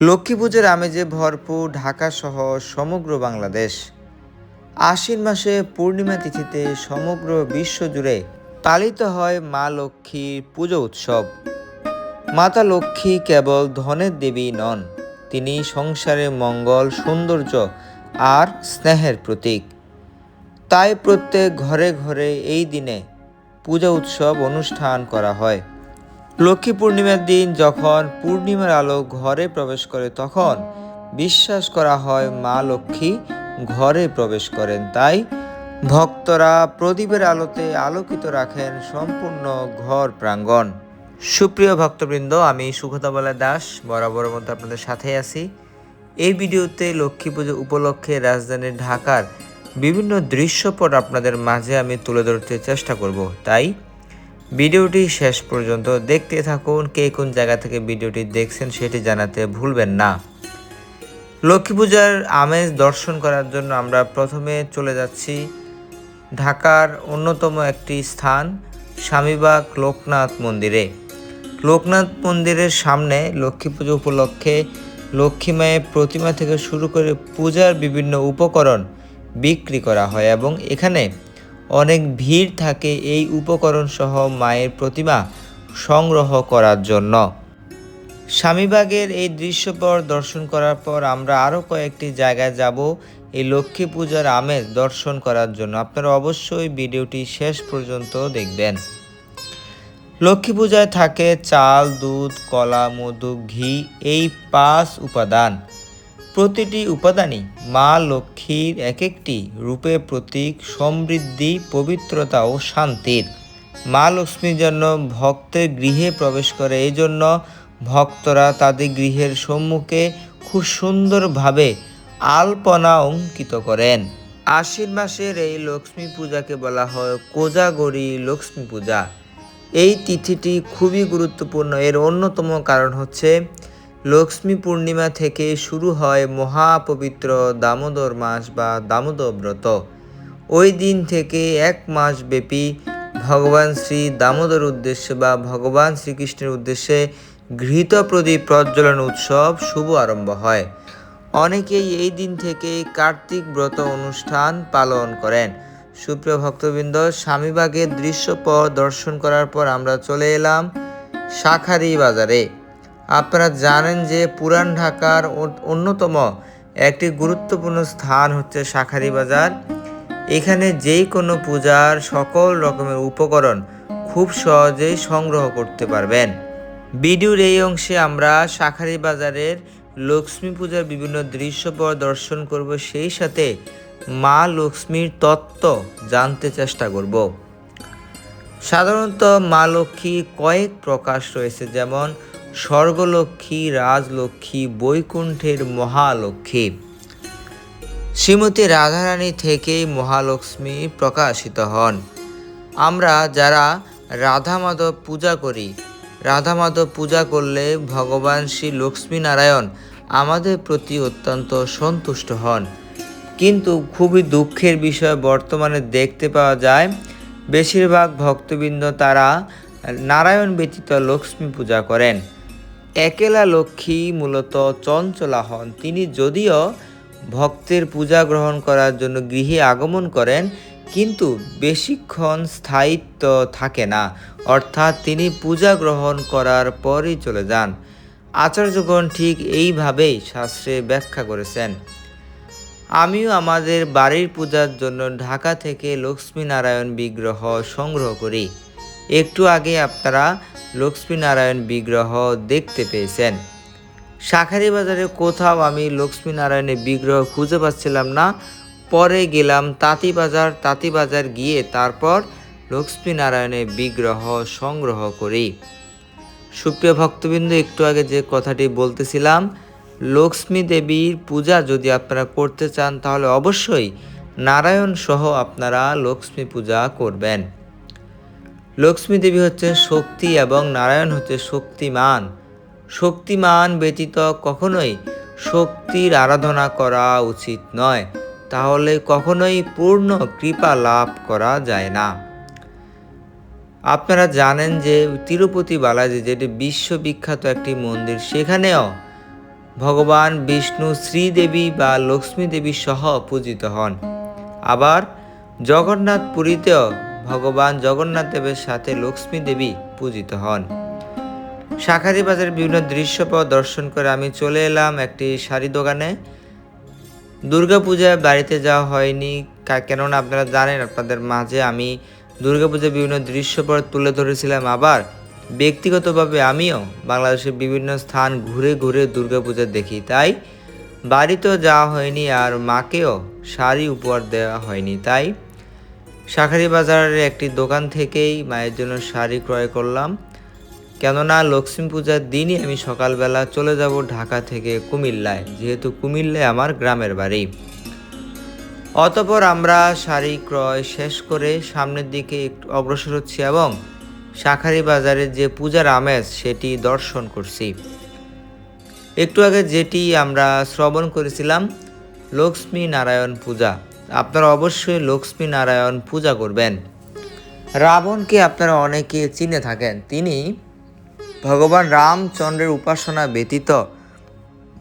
লক্ষ্মী পুজোর আমেজে ভরপুর ঢাকা সহ সমগ্র বাংলাদেশ। আশ্বিন মাসে পূর্ণিমা তিথিতে সমগ্র বিশ্ব জুড়ে পালিত হয় মা লক্ষ্মীর পুজো উৎসব। মাতা লক্ষ্মী কেবল ধনের দেবী নন, তিনি সংসারের মঙ্গল, সৌন্দর্য আর স্নেহের প্রতীক। তাই প্রত্যেক ঘরে ঘরে এই দিনে পূজা উৎসব অনুষ্ঠান করা হয়। লক্ষ্মী পূর্ণিমার দিন যখন পূর্ণিমার আলো ঘরে প্রবেশ করে, তখন বিশ্বাস করা হয় মা লক্ষ্মী ঘরে প্রবেশ করেন। তাই ভক্তরা প্রদীপের আলোতে আলোকিত রাখেন সম্পূর্ণ ঘর প্রাঙ্গণ। সুপ্রিয় ভক্তবৃন্দ, আমি সুখতাবলা দাস, বরাবর মতো আপনাদের সাথে আছি। এই ভিডিওতে লক্ষ্মী পুজো উপলক্ষে রাজধানী ঢাকার বিভিন্ন দৃশ্যপট আপনাদের মাঝে আমি তুলে ধরতে চেষ্টা করব। তাই ভিডিওটি শেষ পর্যন্ত দেখতে থাকুন, কে কোন জায়গা থেকে ভিডিওটি দেখছেন সেটি জানাতে ভুলবেন না। লক্ষ্মী পূজার আমেজ দর্শন করার জন্য আমরা প্রথমে চলে যাচ্ছি ঢাকার অন্যতম একটি স্থান, স্বামীবাগ লোকনাথ মন্দিরে। লোকনাথ মন্দিরের সামনে লক্ষ্মী পুজো উপলক্ষে লক্ষ্মী মায়ের প্রতিমা থেকে শুরু করে পূজার বিভিন্ন উপকরণ বিক্রি করা হয় এবং এখানে অনেক ভিড় থাকে এই উপকরণ সহ মায়ের প্রতিমা সংগ্রহ করার জন্য। স্বামীবাগের এই দৃশ্যপট দর্শন করার পর আমরা আরও কয়েকটি জায়গায় যাব। এই লক্ষ্মী পূজার আমেজ দর্শন করার জন্য। আপনারা অবশ্যই ভিডিওটি শেষ পর্যন্ত দেখবেন। লক্ষ্মী পূজায় থাকে চাল, দুধ, কলা, মধু, ঘি, এই পাঁচ উপাদান। প্রতিটি উপাদানই মা লক্ষ্মীর এক একটি রূপে প্রতীক, সমৃদ্ধি, পবিত্রতা ও শান্তির। মা লক্ষ্মীর জন্য ভক্তের গৃহে প্রবেশ করে এই জন্য ভক্তরা তাদের গৃহের সম্মুখে খুব সুন্দরভাবে আলপনা অঙ্কিত করেন। আশ্বিন মাসের এই লক্ষ্মী পূজাকে বলা হয় কোজাগরি লক্ষ্মী পূজা। এই তিথিটি খুবই গুরুত্বপূর্ণ। এর অন্যতম কারণ হচ্ছে লক্ষ্মী পূর্ণিমা থেকে শুরু হয় মহাপবিত্র দামোদর মাস বা দামোদর ব্রত। ওই দিন থেকে এক মাস ব্যাপী ভগবান শ্রী দামোদর উদ্দেশ্যে বা ভগবান শ্রীকৃষ্ণের উদ্দেশ্যে ঘৃত প্রদীপ প্রজ্বলন উৎসব শুভ আরম্ভ হয়। অনেকেই এই দিন থেকে কার্তিক ব্রত অনুষ্ঠান পালন করেন। সুপ্রিয় ভক্তবৃন্দ, স্বামীবাগের দৃশ্যপট দর্শন করার পর আমরা চলে এলাম শাখারি বাজারে। আপনারা জানেন যে পুরান ঢাকার অন্যতম একটি গুরুত্বপূর্ণ স্থান হচ্ছে শাখারি বাজার। এখানে যেই কোনো পূজার সকল রকমের উপকরণ খুব সহজেই সংগ্রহ করতে পারবেন। ভিডিওর এই অংশে আমরা শাখারি বাজারের লক্ষ্মী পূজার বিভিন্ন দৃশ্যপট দর্শন করব, সেই সাথে মা লক্ষ্মীর তত্ত্ব জানতে চেষ্টা করব। সাধারণত মা লক্ষ্মী কয়েক প্রকাশ রয়েছে, যেমন স্বর্গলক্ষ্মী, রাজলক্ষ্মী, বৈকুণ্ঠের মহালক্ষ্মী। শ্রীমতী রাধারানী থেকেই মহালক্ষ্মী প্রকাশিত হন। আমরা যারা রাধা মাধব পূজা করি রাধা মাধব পূজা করলে ভগবান শ্রী লক্ষ্মীনারায়ণ আমাদের প্রতি অত্যন্ত সন্তুষ্ট হন। কিন্তু খুবই দুঃখের বিষয় বর্তমানে দেখতে পাওয়া যায়, বেশিরভাগ ভক্তবৃন্দ তারা নারায়ণ ব্যতীত লক্ষ্মী পূজা করেন। একেলা লক্ষ্মী মূলত চঞ্চলা হন। তিনি যদিও ভক্তের পূজা গ্রহণ করার জন্য গৃহে আগমন করেন, কিন্তু বেশিক্ষণ স্থায়িত্ব থাকে না। অর্থাৎ তিনি পূজা গ্রহণ করার পরই চলে যান। আচার্যগণ ঠিক এইভাবেই শাস্ত্রে ব্যাখ্যা করেছেন, আমিও আমাদের বাড়ির পূজার জন্য ঢাকা থেকে লক্ষ্মীনারায়ণ বিগ্রহ সংগ্রহ করি। একটু আগে আপনারা লক্ষ্মীনারায়ণ বিগ্রহ দেখতে পেয়েছেন। শাখারি বাজারে কোথাও আমি লক্ষ্মীনারায়ণের বিগ্রহ খুঁজে পাচ্ছিলাম না। পরে গেলাম তাঁতিবাজার তাঁতিবাজার গিয়ে তারপর লক্ষ্মীনারায়ণের বিগ্রহ সংগ্রহ করি। সুপ্রিয় ভক্তবৃন্দ, একটু আগে যে কথাটি বলতেছিলাম, লক্ষ্মী দেবীর পূজা যদি আপনারা করতে চান, তাহলে অবশ্যই নারায়ণ সহ আপনারা লক্ষ্মী পূজা করবেন। লক্ষ্মী দেবী হচ্ছে শক্তি এবং নারায়ণ হচ্ছে শক্তিমান। শক্তিমান ব্যতীত কখনোই শক্তির আরাধনা করা উচিত নয়। তাহলে কখনোই পূর্ণ কৃপা লাভ করা যায় না। আপনারা জানেন যে তিরুপতি বালাজি, যেটি বিশ্ববিখ্যাত একটি মন্দির, সেখানেও ভগবান বিষ্ণু শ্রীদেবী বা লক্ষ্মী দেবী সহ পূজিত হন। আবার জগন্নাথ পুরীতেও ভগবান জগন্নাথ দেবের সাথে লক্ষ্মী দেবী পূজিত হন। শাখারি বাজারের বিভিন্ন দৃশ্যপট দর্শন করে আমি চলে এলাম একটি শাড়ি দোকানে। দুর্গাপূজায় বাড়িতে যাওয়া হয়নি কেননা আপনারা জানেন আপনাদের মাঝে আমি দুর্গাপূজার বিভিন্ন দৃশ্যপট তুলে ধরেছিলাম। আবার ব্যক্তিগতভাবে আমিও বাংলাদেশের বিভিন্ন স্থান ঘুরে ঘুরে দুর্গাপূজা দেখি, তাই বাড়িতেও যাওয়া হয়নি আর মাকেও শাড়ি উপহার দেওয়া হয়নি, তাই শাখারি বাজারের একটি দোকান থেকেই মায়ের জন্য শাড়ি ক্রয় করলাম। কেননা লক্ষ্মী পূজার দিনই আমি সকালবেলা চলে যাব ঢাকা থেকে কুমিল্লায়, যেহেতু কুমিল্লায় আমার গ্রামের বাড়ি। অতপর আমরা শাড়ি ক্রয় শেষ করে সামনের দিকে একটু অগ্রসর হচ্ছি এবং শাখারি বাজারের যে পূজার আমেজ সেটি দর্শন করছি। একটু আগে যেটি আমরা শ্রবণ করেছিলাম, লক্ষ্মী নারায়ণ পূজা। আপনারা অবশ্যই লক্ষ্মী নারায়ণ পূজা করবেন। রাবণকে আপনারা অনেকে চিনে থাকেন। তিনি ভগবান রামচন্দ্রের উপাসনা ব্যতীত,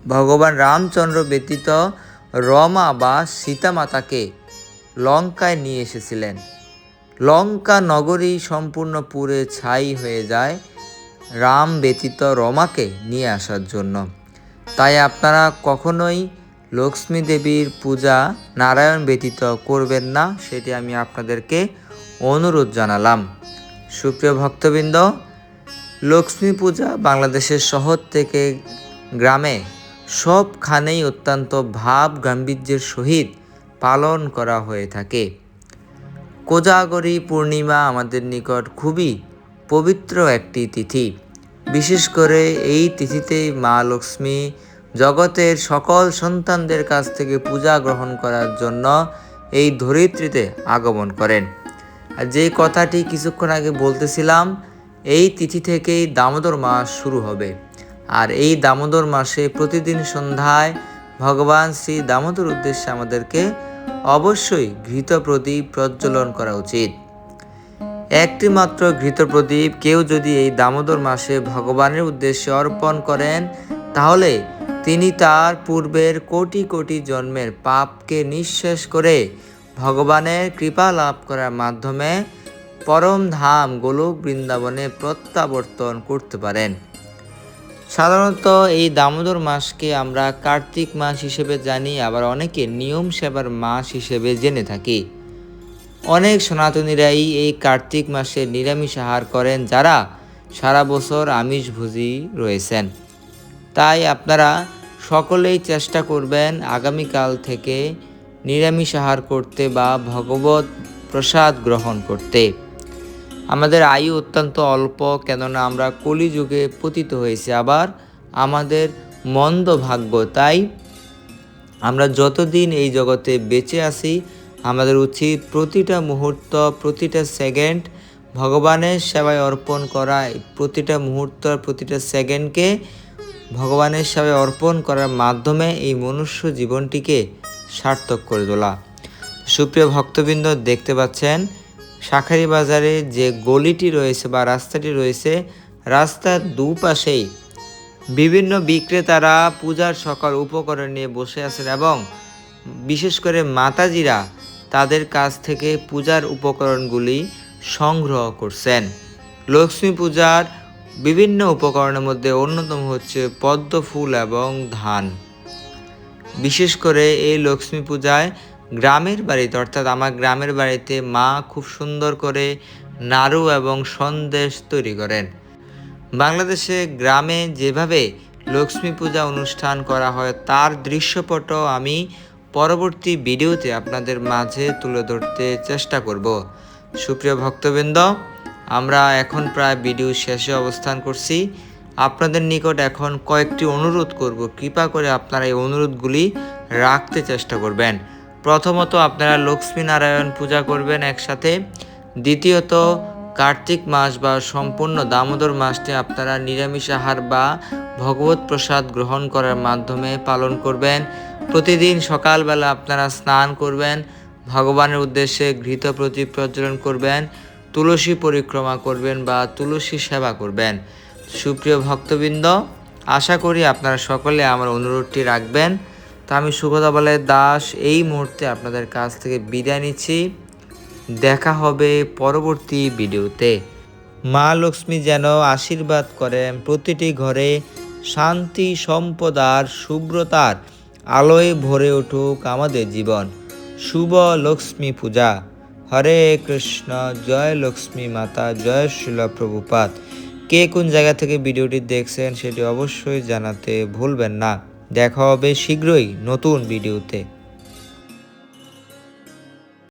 ভগবান রামচন্দ্র ব্যতীত রমা বা সীতা মাতাকে লঙ্কায় নিয়ে এসেছিলেন। লঙ্কা নগরী সম্পূর্ণ পুরে ছাই হয়ে যায় রাম ব্যতীত রমাকে নিয়ে আসার জন্য। তাই আপনারা কখনোই লক্ষ্মী দেবীর পূজা নারায়ণ ব্যতীত করবেন না, সেটি আমি আপনাদেরকে অনুরোধ জানালাম। সুপ্রিয় ভক্তবৃন্দ, লক্ষ্মী পূজা বাংলাদেশের শহর থেকে গ্রামে সবখানেই অত্যন্ত ভাব গাম্ভীর্যের সহিত পালন করা হয়ে থাকে। কোজাগরী পূর্ণিমা আমাদের নিকট খুবই পবিত্র একটি তিথি। বিশেষ করে এই তিথিতেই মা লক্ষ্মী জগতের সকল সন্তানদের কাছ থেকে পূজা গ্রহণ করার জন্য এই ধরিত্রীতে আগমন করেন। আর যে কথাটি কিছুক্ষণ আগে বলতেছিলাম, এই তিথি থেকেই দামোদর মাস শুরু হবে। আর এই দামোদর মাসে প্রতিদিন সন্ধ্যায় ভগবান শ্রী দামোদর উদ্দেশ্যে আমাদেরকে অবশ্যই ঘৃত প্রদীপ প্রজ্বলন করা উচিত। একটি মাত্র ঘৃত প্রদীপ কেউ যদি এই দামোদর মাসে ভগবানের উদ্দেশ্যে অর্পণ করেন, তাহলে তিনি তার পূর্বের কোটি কোটি জন্মের পাপকে নিঃশেষ করে ভগবানের কৃপা লাভ করার মাধ্যমে পরম ধাম গোলক বৃন্দাবনে প্রত্যাবর্তন করতে পারেন। সাধারণত এই দামোদর মাসকে আমরা কার্তিক মাস হিসেবে জানি, আবার অনেকে নিয়ম সেবার মাস হিসেবে জেনে থাকি। অনেক সনাতনীরাই এই কার্তিক মাসে নিরামিষ আহার করেন, যারা সারা বছর আমিষভোজী রয়েছেন। তাই আপনারা সকলেই চেষ্টা করবেন আগামীকাল থেকে নিরামিষ আহার করতে বা ভগবত প্রসাদ গ্রহণ করতে। আমাদের আয়ু অত্যন্ত অল্প, কেননা আমরা কলিযুগে পতিত হয়েছি। আবার আমাদের মন্দ ভাগ্য, তাই আমরা যতদিন এই জগতে বেঁচে আছি, আমাদের উচিত প্রতিটা মুহূর্ত, প্রতিটা সেকেন্ড ভগবানের সেবায় অর্পণ করা এই প্রতিটা মুহূর্ত, প্রতিটা সেকেন্ডকে ভগবানের সেবায় অর্পণ করার মাধ্যমে এই মনুষ্য জীবনটিকে সার্থক করে তোলা। সুপ্রিয় ভক্তবৃন্দ, দেখতে পাচ্ছেন, শাখারি বাজারে যে গলিটি রয়েছে বা রাস্তাটি রয়েছে, রাস্তার দুপাশেই বিভিন্ন বিক্রেতারা পূজার সকল উপকরণ নিয়ে বসে আছেন এবং বিশেষ করে মাতাজিরা তাদের কাছ থেকে পূজার উপকরণগুলি সংগ্রহ করছেন। লক্ষ্মী পূজার বিভিন্ন উপকরণের মধ্যে অন্যতম হচ্ছে পদ্ম ফুল এবং ধান। বিশেষ করে এই লক্ষ্মী পূজায় গ্রামের বাড়িতে, অর্থাৎ আমার গ্রামের বাড়িতে মা খুব সুন্দর করে নাড়ু এবং সন্দেশ তৈরি করেন। বাংলাদেশে গ্রামে যেভাবে লক্ষ্মী পূজা অনুষ্ঠান করা হয়, তার দৃশ্যপট আমি পরবর্তী ভিডিওতে আপনাদের মাঝে তুলে ধরতে চেষ্টা করব। সুপ্রিয় ভক্তবৃন্দ আমরা এখন প্রায় ভিডিও শেষে অবস্থান করছি। আপনাদের নিকট এখন কয়েকটি অনুরোধ করব। কৃপা করে আপনারা এই অনুরোধগুলি রাখতে চেষ্টা করবেন। প্রথমত আপনারা লক্ষ্মী নারায়ণ পূজা করবেন একসাথে। দ্বিতীয়ত, কার্তিক মাস বা সম্পূর্ণ দামোদর মাসটি আপনারা নিরামিষ আহার বা ভগবত প্রসাদ গ্রহণ করার মাধ্যমে পালন করবেন। প্রতিদিন সকালবেলা আপনারা স্নান করবেন। ভগবানের উদ্দেশ্যে ঘৃত প্রদীপ প্রজ্বলন করবেন। তুলসী পরিক্রমা করবেন বা তুলসী সেবা করবেন। সুপ্রিয় ভক্তবৃন্দ, আশা করি আপনারা সকলে আমার অনুরোধটি রাখবেন। তো আমি সুগতা বলের দাস এই মুহূর্তে আপনাদের কাছ থেকে বিদায় নিচ্ছি। দেখা হবে পরবর্তী ভিডিওতে। মা লক্ষ্মী যেন আশীর্বাদ করেন প্রতিটি ঘরে, শান্তি, সম্পদ আর শুভ্রতার আলোয় ভরে উঠুক আমাদের জীবন। শুভ লক্ষ্মী পূজা। হরে কৃষ্ণ, জয় লক্ষ্মী মাতা, জয় শিল প্রভুপাত। কে কোন জায়গা থেকে ভিডিওটি দেখছেন সেটি অবশ্যই জানাতে ভুলবেন না। দেখা হবে শীঘ্রই নতুন ভিডিওতে।